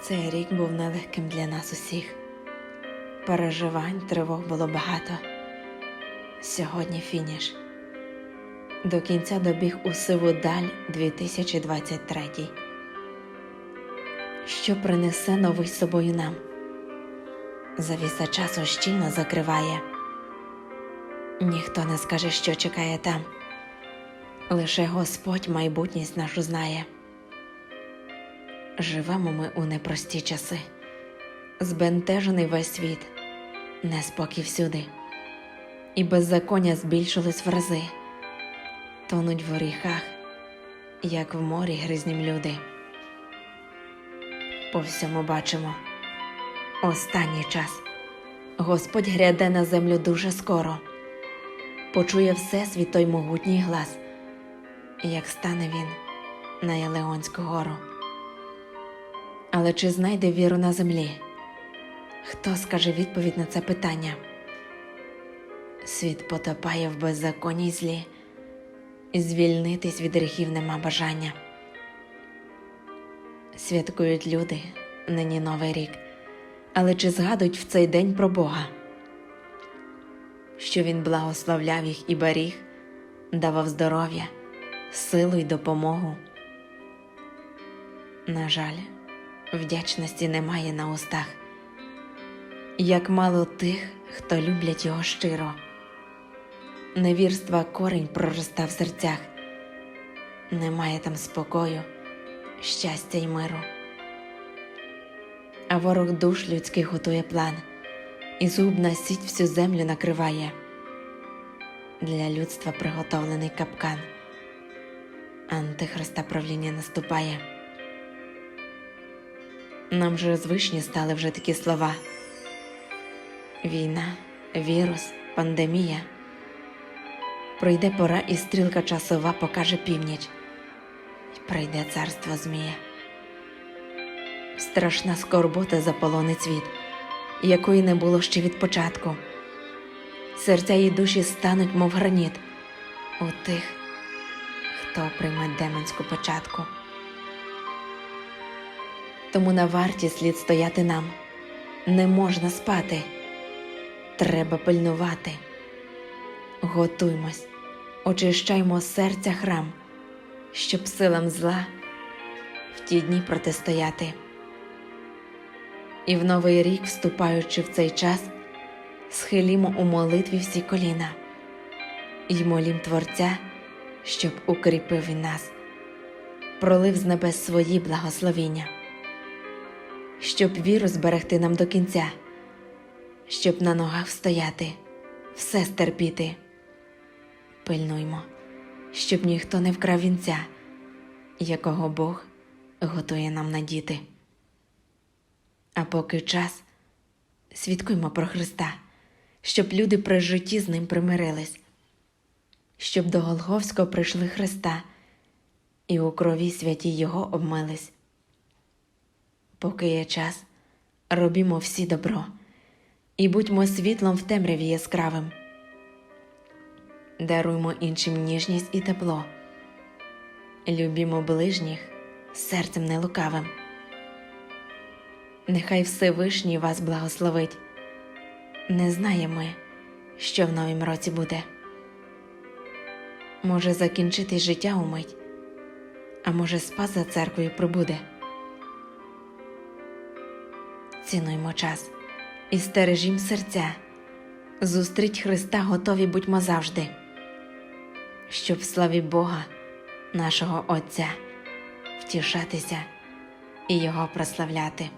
Цей рік був нелегким для нас усіх. Переживань, тривог було багато. Сьогодні фініш. До кінця добіг у сиву даль 2023. Що принесе новий з собою нам? Завіса часу щільно закриває. Ніхто не скаже, що чекає там. Лише Господь майбутність нашу знає. Живемо ми у непрості часи, збентежений весь світ, неспокій всюди, і беззаконня збільшились в рази, тонуть в гріхах, як в морі гризнім люди. По всьому бачимо останній час. Господь гряде на землю дуже скоро, почує всесвіт той могутній глас, як стане він на Єлеонську гору. Але чи знайде віру на землі? Хто скаже відповідь на це питання? Світ потопає в беззаконні й злі, і звільнитись від гріхів нема бажання. Святкують люди нині новий рік, але чи згадують в цей день про Бога? Що Він благословляв їх і беріг, давав здоров'я, силу й допомогу. На жаль, вдячності немає на устах, як мало тих, хто люблять його щиро. Невірства корінь проросте в серцях, немає там спокою, щастя й миру. А ворог душ людських готує план, і зубна сіть всю землю накриває. Для людства приготовлений капкан, антихриста правління наступає. Нам же звичні стали вже такі слова: війна, вірус, пандемія. Пройде пора, і стрілка часова покаже північ, І прийде царство Змія. Страшна скорбота заполонить світ, якої не було ще від початку. Серця і душі стануть, мов граніт, у тих, хто прийме демонську початку. Тому на варті слід стояти нам. Не можна спати. Треба пильнувати. Готуймось, очищаймо серця храм, щоб силам зла в ті дні протистояти. І в новий рік, вступаючи в цей час, схилімо у молитві всі коліна і молім Творця, щоб укріпив він нас, пролив з небес свої благословіння щоб віру зберегти нам до кінця, щоб на ногах стояти, все стерпіти. Пильнуймо, щоб ніхто не вкрав вінця, якого Бог готує нам надіти. А поки час свідкуймо про Христа, щоб люди при житті з ним примирились, щоб до Голговського прийшли Христа і у крові святі Його обмились. Поки є час, робімо всі добро і будьмо світлом в темряві яскравим. Даруймо іншим ніжність і тепло, любімо ближніх серцем нелукавим. Нехай Всевишній вас благословить. Не знаємо ми, що в новім році буде. Може закінчитись життя умить, а може спас за церквою прибуде. Цінуймо час. І стережім серця, зустріть Христа готові будьмо завжди, щоб в славі Бога, нашого Отця, втішатися і Його прославляти.